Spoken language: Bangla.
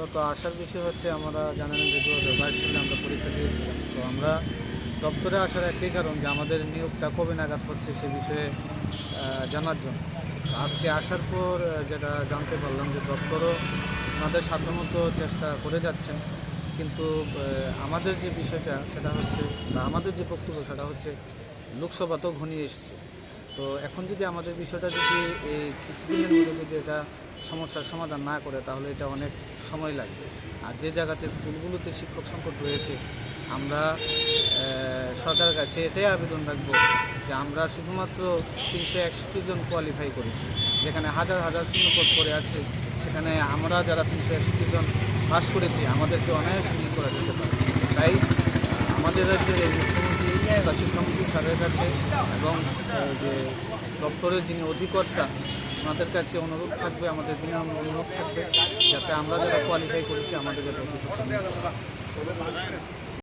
মূলত আসার বিষয় হচ্ছে আমরা জানেন যে দু হাজার বাইশ সালে আমরা পরীক্ষা দিয়েছিলাম। তো আমরা দপ্তরে আসার একটাই কারণ যে আমাদের নিয়োগটা কবে নাগাদ হচ্ছে সে বিষয়ে জানার জন্য। আজকে আসার পর যেটা জানতে পারলাম যে দপ্তরও আমাদের সাধ্যমতো চেষ্টা করে যাচ্ছেন কিন্তু আমাদের যে বিষয়টা সেটা হচ্ছে, বা আমাদের যে বক্তব্য সেটা হচ্ছে লোকসভা তো ঘনিয়ে এসছে। তো এখন যদি আমাদের বিষয়টা যদি এই কিছুদিনের মধ্যে যদি এটা সমস্যার সমাধান না করে তাহলে এটা অনেক সময় লাগবে। আর যে জায়গাতে স্কুলগুলোতে শিক্ষক সংকট রয়েছে, আমরা সরকারের কাছে এটাই আবেদন রাখব যে আমরা শুধুমাত্র তিনশো একষট্টি জন কোয়ালিফাই করেছি, যেখানে হাজার হাজার শূন্যপদ পড়ে আছে, সেখানে আমরা যারা তিনশো একষট্টি জন পাস করেছি, আমাদেরকে অনায়াসে নিয়োগ করা যেতে পারে। তাই, আমাদের এই মুখ্যমন্ত্রী বা শিক্ষামন্ত্রী স্যারের কাছে এবং যে দপ্তরের যিনি অধিকর্তা ওনাদের কাছে অনুরোধ থাকবে, আমাদের বিনা অনুরোধ থাকবে, যাতে আমরা যারা কোয়ালিফাই করেছি, আমাদের যাতে